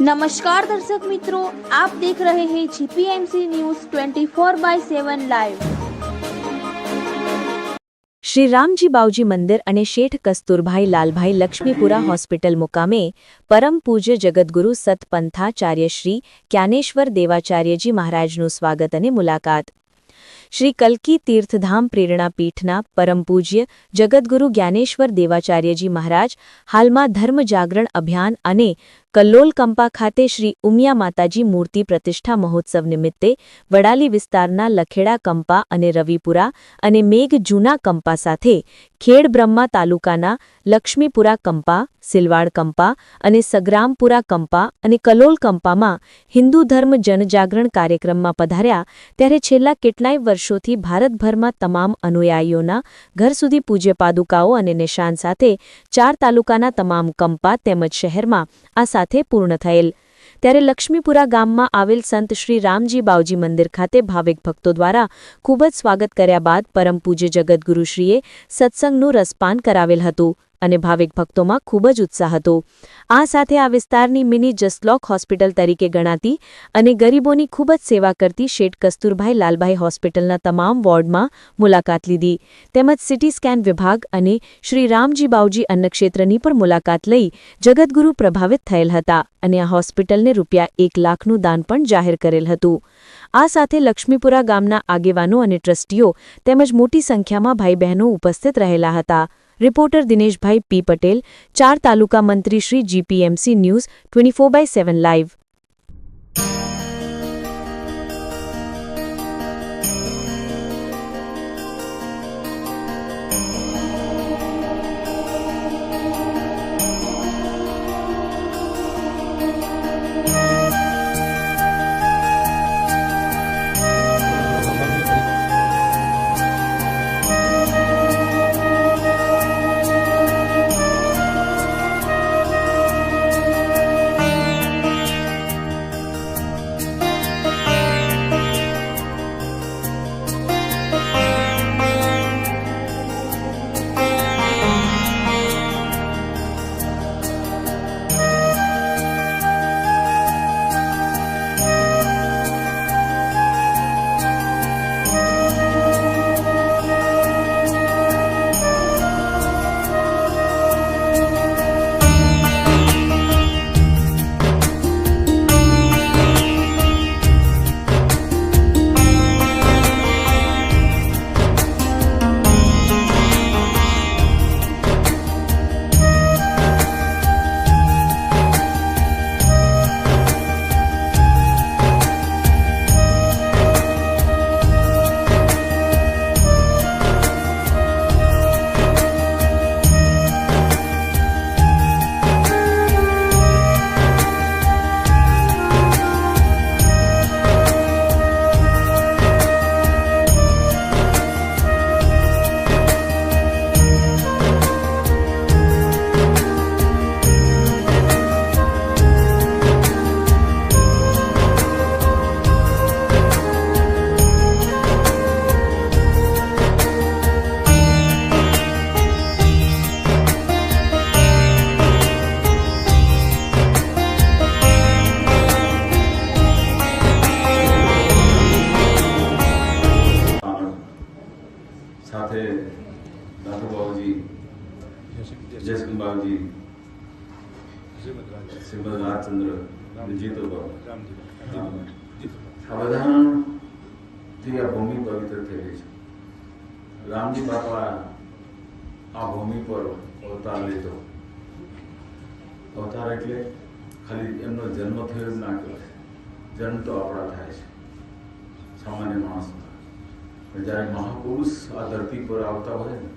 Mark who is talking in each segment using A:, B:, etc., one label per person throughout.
A: નમસ્કાર દર્શક મિત્રો આપ દેખ રહે હૈ GPMC news 24 by 7 live
B: Shri Ramji Bavji મંદિર અને શેઠ કસ્તુરભાઈ લાલભાઈ લક્ષ્મીપુરા હોસ્પિટલ મુકામે પરમ પૂજ્ય જગદગુરુ સતપંથાચાર્ય શ્રી જ્ઞાનેશ્વર દેવાચાર્યજી મહારાજનું સ્વાગત અને મુલાકાત. શ્રી કલ્કી તીર્થધામ પ્રેરણા પીઠના પરમ પૂજ્ય જગદગુરુ જ્ઞાનેશ્વર દેવાચાર્યજી મહારાજ, હાલમાં ધર્મ જાગરણ અભિયાન અને કલ્લોલ કંપા ખાતે શ્રી ઉમિયા માતાજી મૂર્તિ પ્રતિષ્ઠા મહોત્સવ નિમિત્તે વડાલી વિસ્તારના લખેડા કંપા અને રવિપુરા અને મેઘ જૂના કંપા સાથે ખેડ બ્રહ્મા તાલુકાના લક્ષ્મીપુરા કંપા, સિલવાડ કંપા અને સગ્રામપુરા કંપા અને કલોલ કંપામાં હિન્દુ ધર્મ જનજાગરણ કાર્યક્રમમાં પધાર્યા. ત્યારે છેલ્લા કેટલાય વર્ષોથી ભારતભરમાં તમામ અનુયાયીઓના ઘર સુધી પૂજ્ય પાદુકાઓ અને નિશાન સાથે ચાર તાલુકાના તમામ કંપા તેમજ શહેરમાં આ સાથે પૂર્ણ થયેલ. ત્યારે લક્ષ્મીપુરા ગામમાં આવેલ સંત શ્રી રામજી બાવજી મંદિર ખાતે ભાવિક ભક્તો દ્વારા ખૂબ જ સ્વાગત કર્યા બાદ પરમ પૂજ્ય જગદગુરુશ્રીએ સત્સંગનું રસપાન કરાવેલ હતું. અને ભાવિક ભક્તોમાં ખૂબ જ ઉત્સાહ હતો. આ સાથે આ વિસ્તારની મિની જસલોક હોસ્પિટલ તરીકે ગણાતી અને ગરીબોની ખૂબ જ સેવા કરતી શેઠ કસ્તુરભાઈ લાલભાઈ હોસ્પિટલના તમામ વોર્ડમાં મુલાકાત લીધી. તેમજ સિટી સ્કેન વિભાગ અને શ્રી રામજી બાવજી અન્નક્ષેત્રની પણ મુલાકાત લઈ જગદગુરુ પ્રભાવિત થયેલ હતા અને આ હોસ્પિટલને રૂપિયા એક લાખનું દાન પણ જાહેર કરેલ હતું. આ સાથે લક્ષ્મીપુરા ગામના આગેવાનો અને ટ્રસ્ટીઓ તેમજ મોટી સંખ્યામાં ભાઈ બહેનો ઉપસ્થિત રહેલા હતા. રિપોર્ટર દિનેશભાઈ પી પટેલ, ચાર તાલુકા મંત્રી Shri GPMC news twenty four by seven live
C: બધાથી આ ભૂમિ પવિત્ર થઈ ગઈ છે. રામજી બાપા આ ભૂમિ પર અવતાર લીધો. અવતાર એટલે ખાલી એમનો જન્મ થયો જ ના કહેવાય. જન્મ તો આપણા થાય છે. સામાન્ય માણસનો પણ જ્યારે મહાપુરુષ આ ધરતી પર આવતા હોય ને,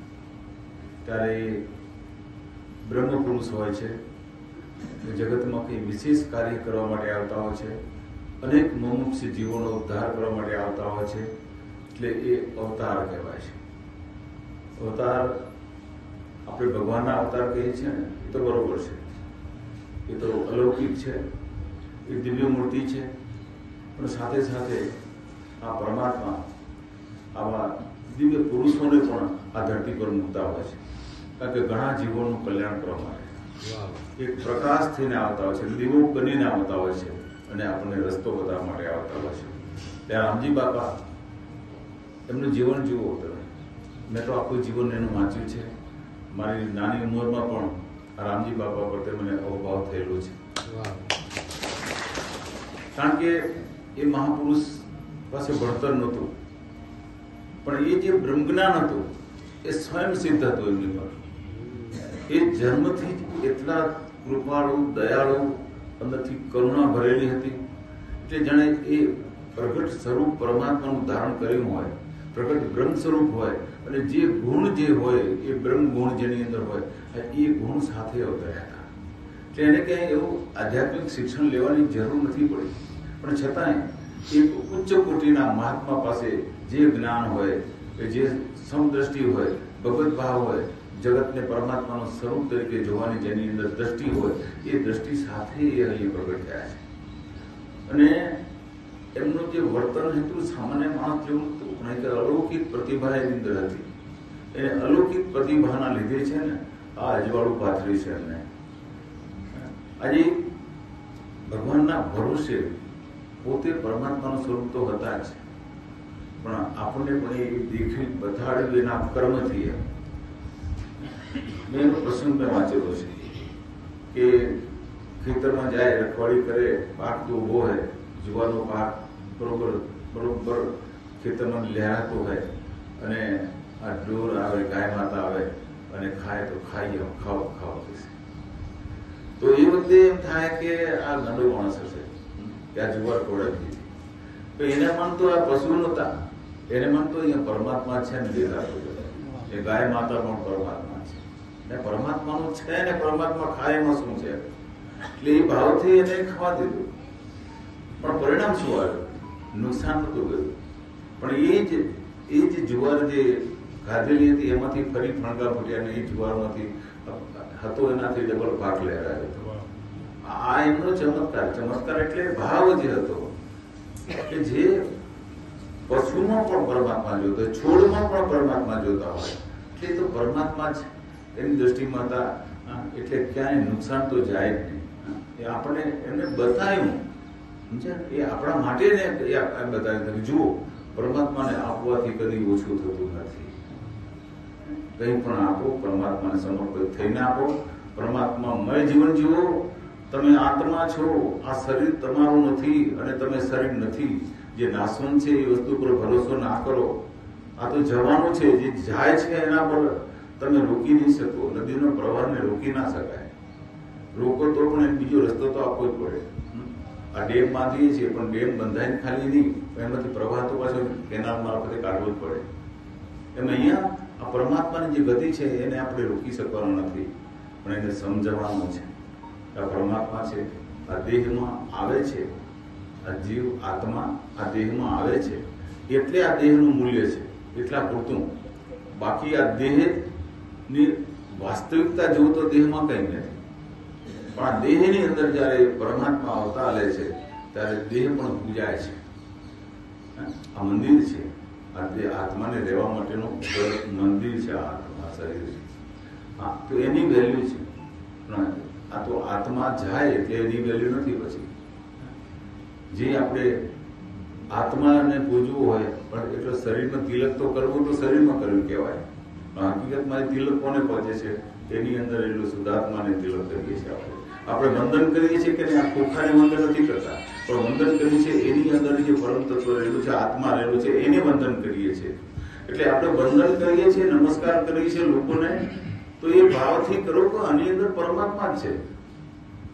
C: ત્યારે બ્રહ્મ પુરુષ હોય છે. જગતમાં કંઈ વિશેષ કાર્ય કરવા માટે આવતા હોય છે. અનેક મુમુક્ષ જીવોનો ઉદ્ધાર કરવા માટે આવતા હોય છે એટલે એ અવતાર કહેવાય છે. અવતાર આપણે ભગવાનના અવતાર કહીએ છીએ ને એ તો બરોબર છે. એ તો અલૌકિક છે એ દિવ્ય મૂર્તિ છે પણ સાથે સાથે આ પરમાત્મા આવા દિવ્ય પુરુષોને પણ આ ધરતી પર મૂકતા હોય છે. કારણ કે ઘણા જીવોનું કલ્યાણ કરવા માટે. એક પ્રકાશ થઈને આવતા હોય છે દીવો બનીને આવતા હોય છે. અને આપણને રસ્તો બતાવવા માટે આવતા હોય છે. ત્યાં રામજી બાપા, એમનું જીવન જુઓ તમે. મેં તો આખું જીવન એનું વાંચ્યું છે. મારી નાની ઉંમરમાં પણ રામજી બાપા પ્રત્યે મને અવભાવ થયેલો છે. કારણ કે એ મહાપુરુષ પાસે ભણતર નહોતું. પણ એ જે બ્રહ્મજ્ઞાન હતું, એ સ્વયં સિદ્ધ હતું એમની પર એ જન્મથી જ એટલા કૃપાળુ, દયાળુ અંદરથી કરુણા ભરેલી હતી. એટલે જાણે એ પ્રગટ સ્વરૂપ પરમાત્માનું ધારણ કર્યું હોય, પ્રગટ બ્રહ્મ સ્વરૂપ હોય, અને જે ગુણ જે હોય, એ બ્રહ્મ ગુણ જેની અંદર હોય એ ગુણ સાથે અવતર્યા હતા. એટલે એને ક્યાંય એવું આધ્યાત્મિક શિક્ષણ લેવાની જરૂર નથી પડી. પણ છતાંય એક ઉચ્ચ કોટીના મહાત્મા પાસે જે જ્ઞાન હોય, કે જે સમદ્રષ્ટિ હોય, ભગવત ભાવ હોય જગતને પરમાત્માનું સ્વરૂપ તરીકે જોવાની જેની અંદર દ્રષ્ટિ હોય, એ દ્રષ્ટિ સાથે એ અહીં પ્રગટ થયા છે. અને એમનું જે વર્તન હતું સામાન્ય માણસ જેવું હતું પણ એક અલૌકિક પ્રતિભા એની અંદર હતી. એ અલૌકિક પ્રતિભાના લીધે છે ને, આ અજવાળું પાથરી છે એમને. આજે ભગવાનના ભરોસે પોતે પરમાત્માનું સ્વરૂપ તો હતા જ. પણ આપણને પણ એ દેખી બતાડ્યું એના કર્મથી એમ. મેં એનો પ્રસંગ મેં વાંચેલો છે કે ખેતરમાં જાય, રખવાડી કરે, પાક તો ઊભો હોય જુવાનો પાક બરોબર બરોબર ખેતરમાં લહેરાતો હોય અને આ ઢોર આવે, ગાય માતા આવે અને ખાય તો ખાઈ ખાવ ખાવ કહેશે. તો એ વખતે એમ થાય કે આ ગાંડો માણસ હશે, કે આ જુવાર ખવડાવી તો એને મન તો આ પશુ નહોતા. એને મન તો અહીંયા પરમાત્મા છે ને દેખાતો એ ગાય માતા પણ પરમાત્મા છે. ને પરમાત્માનું છે ને પરમાત્મા ખાય એમાં શું છે? એટલે એ ભાવથી એને ખાવા દીધું. પણ પરિણામ શું આવ્યું? નુકસાન નતું ગયું. પણ એ જ એ જ જુવાર જે ગાધેલી હતી, એમાંથી ફરી ફણગા ફૂટ્યા ને એ જુવારમાંથી હતો એનાથી ડબલ પાક લહેરાયો હતો આ એમનો ચમત્કાર ચમત્કાર એટલે ભાવ જે હતો. કે જે પશુમાં પણ પરમાત્મા જોતો છોડમાં પણ પરમાત્મા જોતા હોય એટલે તો પરમાત્મા જ એની દ્રષ્ટિમાં હતા એટલે ક્યાંય નુકસાન તો જાય જ નહીં. એ આપણે એમને બતાવ્યું? એ આપણા માટે ને એ બતાવ્યું તમે જુઓ, પરમાત્માને આપવાથી કદી ઓછું થતું નથી. કંઈ પણ આપો, પરમાત્માને સમર્પિત થઈને આપો. પરમાત્મામય જીવન જીવો. તમે આત્મા છો. આ શરીર તમારું નથી અને તમે શરીર નથી. જે નાશવંત છે એ વસ્તુ પર ભરોસો ના કરો. આ તો જવાનું છે, જે જાય છે એના પર તમે રોકી નહીં શકો, નદીનો પ્રવાહને રોકી ના શકાય. રોકો તો પણ એક બીજો રસ્તો તો આપવો જ પડે. આ ડેમ બાંધીએ છીએ, પણ ડેમ બંધાઈને ખાલી નહીં એમાંથી પ્રવાહ તો પાછો કેનાલ મારફતે કાઢવો જ પડે. એમ અહીંયા આ પરમાત્માની જે ગતિ છે, એને આપણે રોકી શકવાનો નથી. પણ એને સમજવાનું છે. આ પરમાત્મા છે, આ દેહમાં આવે છે. આ જીવ, આત્મા આ દેહમાં આવે છે. એટલે આ દેહનું મૂલ્ય છે. એટલા પૂરતું. બાકી આ દેહની વાસ્તવિકતા જુઓ તો દેહમાં કંઈ નથી. પણ આ દેહની અંદર જ્યારે પરમાત્મા આવતા લે છે, ત્યારે દેહ પણ પૂજાય છે. આ મંદિર છે. આ આત્માને રહેવા માટેનું મંદિર છે આ આત્મા, શરીર. છે હા, તો એની વેલ્યુ છે. પણ આ તો આત્મા જાય એટલે એની વેલ્યુ નથી પછી. જે આપણે આત્માને પૂજવું હોય, પણ એટલે શરીરમાં તિલક તો કરવું તો શરીરમાં કરવું કહેવાય. હકીકતમાં તિલક કોને પહોંચે છે? તેની અંદર એટલું શુદ્ધાત્માને તિલક કરીએ છીએ આપણે. આપણે વંદન કરીએ છીએ કે આ ખોખાને વંદન નથી કરતા. પણ વંદન કરીએ છીએ, એની અંદર જે પરમ તત્વ રહેલું છે, આત્મા રહેલું છે, એને વંદન કરીએ છીએ. એટલે આપણે વંદન કરીએ છીએ, નમસ્કાર કરીએ છીએ લોકોને, તો એ ભાવથી કરો કે આની અંદર પરમાત્મા જ છે.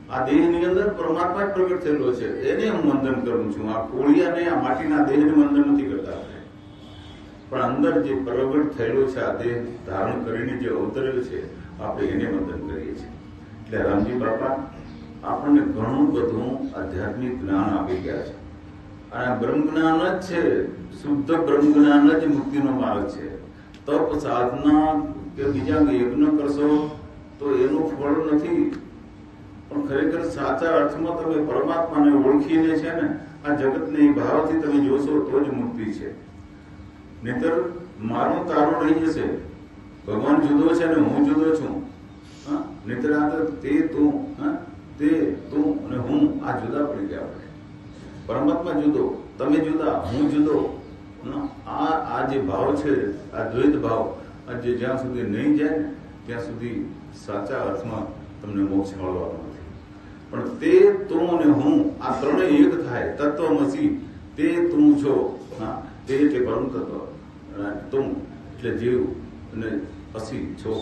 C: આ દેહની અંદર પરમાત્મા જ પ્રગટ થયેલો છે. એને હું વંદન કરું છું. આ કોળિયાને, આ માટીના દેહને વંદન નથી કરતા. પણ અંદર જે પ્રગટ થયેલો છે, આ દેહ ધારણ કરીને જે અવતરેલ છે, આપણે એને વંદન કરીએ છીએ. એટલે રામજી બાપા, આપણને ઘણું બધું આધ્યાત્મિક જ્ઞાન આપી ગયા છે. અને આ બ્રહ્મ જ્ઞાન જ છે, શુદ્ધ બ્રહ્મ જ્ઞાન જ મુક્તિનો માર્ગ છે. તપ, સાધના કે બીજા યજ્ઞ કરશો તો એનું ફળ નથી. પણ ખરેખર સાચા અર્થમાં તમે પરમાત્માને ઓળખીને છે ને, આ જગતને ભાવથી તમે જોશો તો જ મુક્તિ છે. નહીતર મારું તારું રહી જશે. ભગવાન જુદો છે અને હું જુદો છું. હા? નહીતર આ તો તે, તું, હા? તે, તું અને હું આ જુદા પડી ગયા આપણે. પરમાત્મા જુદો, તમે જુદા, હું જુદો. આ આ જે ભાવ છે, આ દ્વૈત ભાવ, આ જે જ્યાં સુધી નહીં જાય ત્યાં સુધી સાચા અર્થમાં તમને મોક્ષ મળવાનો નથી. પણ તે, તું અને હું, આ ત્રણેય એક થાય, તત્વમસી, તે તું છો. હા? તે રીતે પરમ તત્વ તું એટલે જીવ અને અસી છો.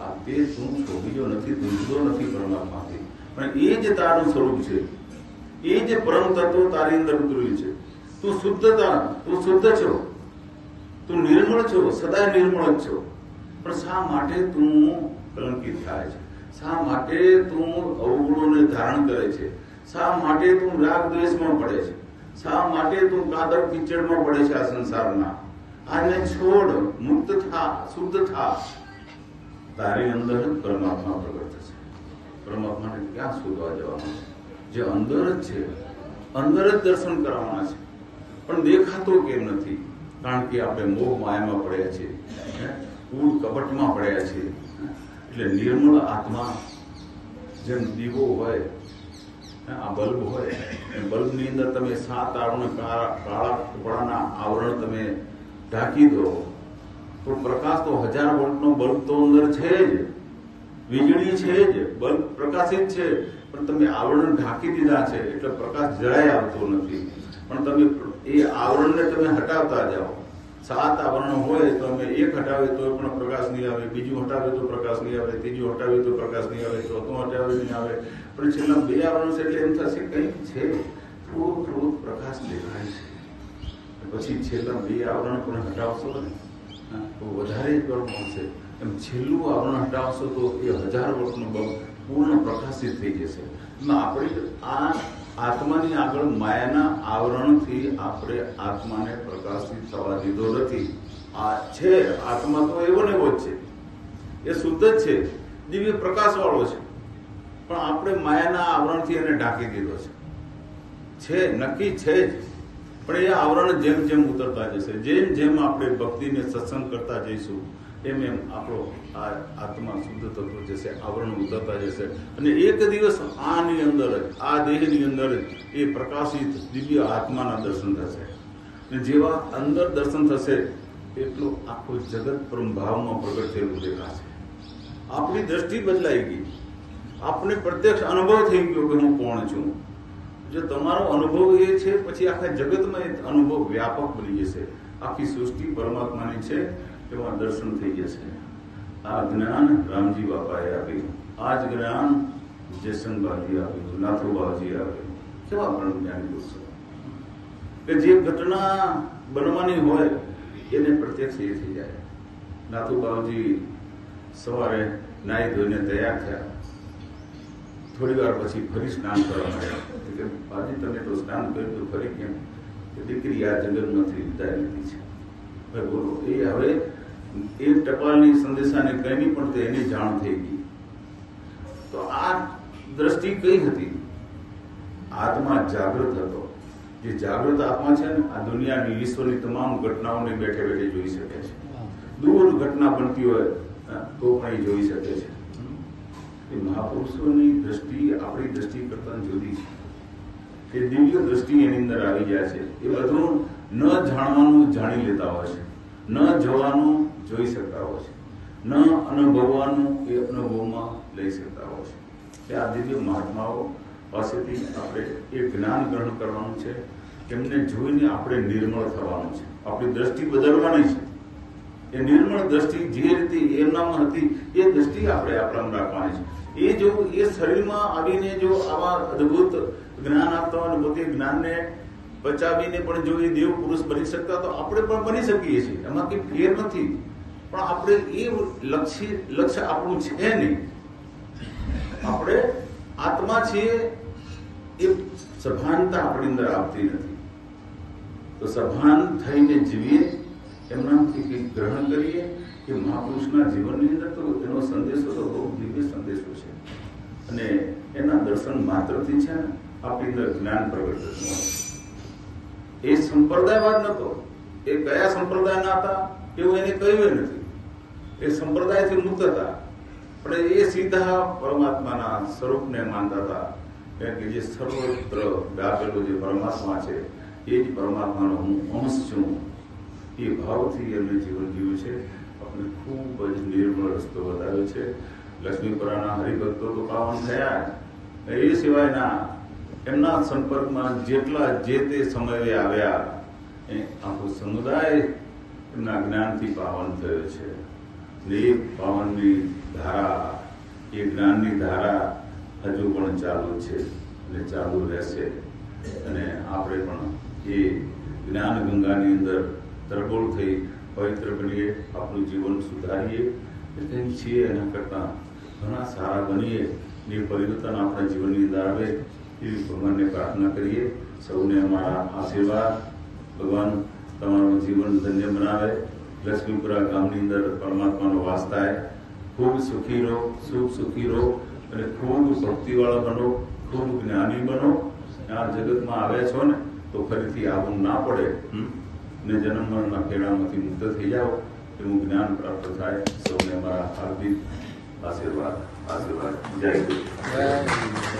C: આ તે તું છો, બીજો નથી તું નથી પરમાત્માથી પણ એ જે તારું સ્વરૂપ છે, એ જે પરમ તત્વ તારી અંદર ઉતર્યું છે, તું શુદ્ધતા, તું શુદ્ધ છો. તું નિર્મળ છો, સદાય નિર્મળ જ છો. પણ શા માટે તું કલંકિત થાય છે? શા માટે તું અવગુણોને ધારણ કરે છે? શા માટે તું રાગ દ્વેષમાં પડે છે? શા માટે તું કાદર કિચડમાં પડે છે આ સંસારમાં આને છોડ, મુક્ત થા, શુદ્ધ થા. તારી અંદર જ પરમાત્મા પ્રગટ થશે. પરમાત્માને ક્યાં શોધવા જવાનું? જે અંદર જ છે. અંદર જ દર્શન કરવાના છે. પણ દેખાતો કેમ નથી? કારણ કે આપણે મોહ માયામાં પડ્યા છીએ. કુળ કપટમાં પડ્યા છીએ. એટલે નિર્મળ આત્મા જેમ દીવો હોય આ બલ્બ હોય. બલ્બની અંદર તમે સાત આવરણ કાળા કપડાના આવરણ તમે ઢાંકી દો. તો પ્રકાશ તો હજાર વોલ્ટનો બલ્બ તો અંદર છે જ. વીજળી છે જ. બલ્બ પ્રકાશિત છે. પણ તમે આવરણ ઢાંકી દીધા છે. એટલે પ્રકાશ જરાય આવતો નથી. પણ તમે એ આવરણને તમે હટાવતા જાઓ. સાત આવરણ હોય તો અમે એક હટાવે તો પણ પ્રકાશ નહીં આવે, બીજું હટાવે તો પ્રકાશ નહીં આવે, ત્રીજું હટાવે તો પ્રકાશ નહીં આવે, ચોથું હટાવે નહીં આવે. પણ છેલ્લા બે આવરણ છે એટલે એમ થશે કંઈક છે. થોડું થોડું પ્રકાશ દેખાય છે. પછી છેલ્લા બે આવરણ પણ હટાવશો ને તો વધારે બળ મળશે. એમ છેલ્લું આવરણ હટાવશો તો એ હજાર વર્ષનો બગ પૂર્ણ પ્રકાશિત થઈ જશે. આપણે આ આત્માની આગળ માયાના આવરણથી આપણે આત્માને પ્રકાશિત થવા દીધો નથી. આ છે, આત્મા તો એવો ને એવો જ છે. એ શુદ્ધ જ છે, દિવ્ય પ્રકાશ વાળો છે. પણ આપણે માયાના આવરણથી એને ઢાંકી દીધો છે. છે, નક્કી છે જ. પણ એ આવરણ જેમ જેમ ઉતરતા જશે, જેમ જેમ આપણે ભક્તિને સત્સંગ કરતા જઈશું એમ એમ આપણો આ આત્મા શુદ્ધ થતો જશે આવરણ ઉતરતા જશે અને એક દિવસ આની અંદર જ, આ દેહની અંદર જ એ પ્રકાશિત દિવ્ય આત્માના દર્શન થશે. અને જેવા અંદર દર્શન થશે, એટલું આખું જગત પરમ ભાવમાં પ્રગટ થયેલું દેખાશે. આપણી દ્રષ્ટિ બદલાઈ ગઈ. આપણે પ્રત્યક્ષ અનુભવ થઈ ગયો કે હું કોણ છું? જો તમારો અનુભવ એ છે, પછી આખા જગતમાં એ અનુભવ વ્યાપક બની જશે. આખી સૃષ્ટિ પરમાત્માની છે. એમાં દર્શન થઈ જશે આ જ્ઞાન રામજી બાપાએ આપ્યું આ જ જ્ઞાન જયસંગભાજી આપ્યું નાથુબાજી આપ્યું. કેવા પણ જ્ઞાની પુરુષો. કે જે ઘટના બનવાની હોય, એને પ્રત્યક્ષ એ થઈ જાય. નાથુબાજી સવારે નાહી ધોઈને તૈયાર થયા. થોડી વાર પછી ફરી સ્નાન કરવા માંડ્યા. કે બાજી તમે તો સ્નાન કર્યું તો ફરી કેમ? દીકરી આ જગતમાંથી વિદાય લીધી છે. બોલો, એ હવે એ ટપાલની સંદેશાને કંઈ પણ એની જાણ થઈ ગઈ. તો આ દ્રષ્ટિ કઈ હતી? આત્મા જાગૃત હતો. જે જાગૃત આત્મા છે ને, આ દુનિયાની વિશ્વની તમામ ઘટનાઓને બેઠે બેઠે જોઈ શકે છે. દૂર ઘટના બનતી હોય તો પણ એ જોઈ શકે છે. એ મહાપુરુષોની દ્રષ્ટિ, આપણી દ્રષ્ટિ કરતા જુદી છે. એ દિવ્ય દ્રષ્ટિ એની અંદર આવી જાય છે. એ બધું ન જાણવાનું જાણી લેતા હોય છે. ન જોવાનું જોઈ શકતા હોય છે. ન અનુભવવાનું એ અનુભવમાં લઈ શકતા હોય છે. એ આ દિવ્ય મહાત્માઓ પાસેથી આપણે એ જ્ઞાન ગ્રહણ કરવાનું છે, એમને જોઈને આપણે નિર્મળ થવાનું છે. આપણી દ્રષ્ટિ બદલવાની છે. એ નિર્મળ દ્રષ્ટિ જે રીતે એમનામાં હતી, એ દ્રષ્ટિ આપણે આપણામાં રાખવાની છે. એ જો એ શરીરમાં આવીને જો આવા અદ્ભુત જ્ઞાન આપતા અને પોતે જ્ઞાનને બચાવીને પણ જો એ દેવ પુરુષ બની શકતા તો આપણે પણ બની શકીએ છીએ. એમાં કંઈ ફેર નથી. પણ આપણે એ લક્ષ્ય લક્ષ્ય આપણું છે નહીં. આપણે આત્મા છીએ એ સભાનતા આપણી અંદર આવતી નથી. તો સભાન થઈને જીવીએ એમનાથી કંઈક ગ્રહણ કરીએ કે મહાપુરુષના જીવનની અંદર તો એનો સંદેશો તો બહુ દિવ્ય સંદેશો છે. અને એના દર્શન માત્રથી છે આપણી અંદર જ્ઞાન પ્રગટ. એ સંપ્રદાયવાદ નતો એ કયા સંપ્રદાયના હતા એવું એને કહ્યું નથી. એ સંપ્રદાયથી મુક્ત હતા. પણ એ સીધા પરમાત્માના સ્વરૂપને માનતા હતા. કારણ કે જે સર્વત્ર વ્યાપેલો જે પરમાત્મા છે, એ જ પરમાત્માનો હું અંશ છું. એ ભાવથી એમને જીવન જીવ્યું છે. આપણે ખૂબ જ નિર્મળ રસ્તો બતાવ્યો છે. લક્ષ્મીપુરાના હરિભક્તો તો પાવન થયા એ સિવાયના એમના સંપર્કમાં જેટલા જે તે સમયે આવ્યા, એ આખો સમુદાય એમના જ્ઞાનથી પાવન થયો છે. એ પાવનની ધારા, એ જ્ઞાનની ધારા હજુ પણ ચાલુ છે અને ચાલુ રહેશે. અને આપણે પણ એ જ્ઞાન ગંગાની અંદર તરબોળ થઈ પવિત્ર બનીએ, આપણું જીવન સુધારીએ. એ કંઈક છીએ એના કરતાં ઘણા સારા બનીએ એ પરિવર્તન આપણા જીવનની અંદર આવે એવી ભગવાનને પ્રાર્થના કરીએ. સૌને અમારા આશીર્વાદ. ભગવાન, તમારું જીવન ધન્ય બનાવે. લક્ષ્મીપુરા ગામની અંદર પરમાત્માનો વાસ થાય. ખૂબ સુખી રહો સુખ સુખી રહો અને ખૂબ ભક્તિવાળા બનો, ખૂબ જ્ઞાની બનો. આ જગતમાં આવ્યા છો ને, તો ફરીથી આવું ના પડે? ને જન્મ મરણના કેળામાંથી મુક્ત થઈ જાઓ. એવું જ્ઞાન પ્રાપ્ત થાય. સૌને અમારા હાર્દિક આશીર્વાદ. આશીર્વાદ.
D: જય ગુરુ.